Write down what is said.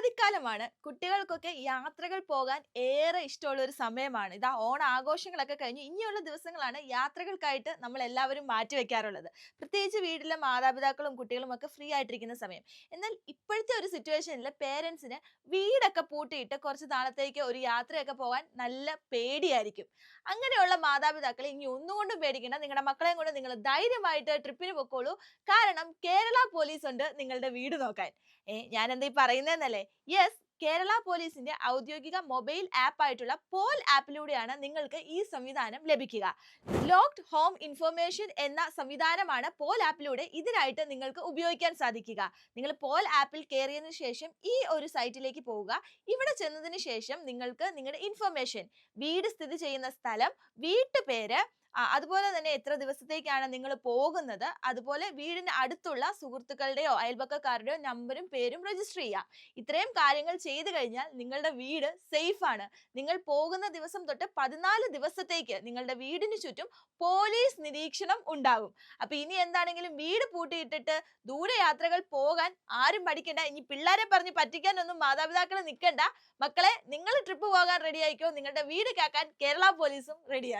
അവധിക്കാലമാണ്. കുട്ടികൾക്കൊക്കെ യാത്രകൾ പോകാൻ ഏറെ ഇഷ്ടമുള്ള ഒരു സമയമാണ്. ഇതാ ഓണ ആഘോഷങ്ങളൊക്കെ കഴിഞ്ഞ് ഇനിയുള്ള ദിവസങ്ങളാണ് യാത്രകൾക്കായിട്ട് നമ്മൾ എല്ലാവരും മാറ്റിവെക്കാറുള്ളത്. പ്രത്യേകിച്ച് വീട്ടിലെ മാതാപിതാക്കളും കുട്ടികളും ഒക്കെ ഫ്രീ ആയിട്ടിരിക്കുന്ന സമയം. എന്നാൽ ഇപ്പോഴത്തെ ഒരു സിറ്റുവേഷനിൽ പേരൻസിന് വീടൊക്കെ പൂട്ടിയിട്ട് കുറച്ച് നാളത്തേക്ക് ഒരു യാത്രയൊക്കെ പോകാൻ നല്ല പേടിയായിരിക്കും. അങ്ങനെയുള്ള മാതാപിതാക്കൾ ഇനി ഒന്നുകൊണ്ടും പേടിക്കേണ്ട. നിങ്ങളുടെ മക്കളെയും കൊണ്ട് നിങ്ങൾ ധൈര്യമായിട്ട് ട്രിപ്പിന് പൊക്കോളൂ. കാരണം കേരള പോലീസ് ഉണ്ട് നിങ്ങളുടെ വീട് നോക്കാൻ. ഏ ഞാൻ എന്താ ഈ പറയുന്നതെന്നല്ലേ? യെസ് കേരള പോലീസിന്റെ ഔദ്യോഗിക മൊബൈൽ ആപ്പ് ആയിട്ടുള്ള പോൽ ആപ്പിലൂടെയാണ് നിങ്ങൾക്ക് ഈ സംവിധാനം ലഭിക്കുക. ലോക്ഡ് ഹോം ഇൻഫർമേഷൻ എന്ന സംവിധാനമാണ് പോൽ ആപ്പിലൂടെ ഇതിനായിട്ട് നിങ്ങൾക്ക് ഉപയോഗിക്കാൻ സാധിക്കുക. നിങ്ങൾ പോൽ ആപ്പിൽ കയറിയതിനു ശേഷം ഈ ഒരു സൈറ്റിലേക്ക് പോവുക. ഇവിടെ ചെന്നതിന് ശേഷം നിങ്ങൾക്ക് നിങ്ങളുടെ ഇൻഫർമേഷൻ വീട് സ്ഥിതി ചെയ്യുന്ന സ്ഥലം വീട്ടുപേര് അതുപോലെ തന്നെ എത്ര ദിവസത്തേക്കാണ് നിങ്ങൾ പോകുന്നത് അതുപോലെ വീടിന് അടുത്തുള്ള സുഹൃത്തുക്കളുടെയോ അയൽപക്കക്കാരുടെയോ നമ്പറും പേരും രജിസ്റ്റർ ചെയ്യുക ഇത്രയും കാര്യങ്ങൾ ചെയ്തു കഴിഞ്ഞാൽ നിങ്ങളുടെ വീട് സേഫ് ആണ്. നിങ്ങൾ പോകുന്ന ദിവസം തൊട്ട് പതിനാല് ദിവസത്തേക്ക് നിങ്ങളുടെ വീടിന് ചുറ്റും പോലീസ് നിരീക്ഷണം ഉണ്ടാകും. അപ്പൊ ഇനി എന്താണെങ്കിലും വീട് പൂട്ടിയിട്ടിട്ട് ദൂരയാത്രകൾ പോകാൻ ആരും പഠിക്കണ്ട ഇനി പിള്ളേരെ പറഞ്ഞ് പറ്റിക്കാനൊന്നും മാതാപിതാക്കൾ നിൽക്കണ്ട മക്കളെ നിങ്ങൾ ട്രിപ്പ് പോകാൻ റെഡി ആയിക്കോ. നിങ്ങളുടെ വീട് കാക്കാൻ കേരള പോലീസും റെഡിയാണ്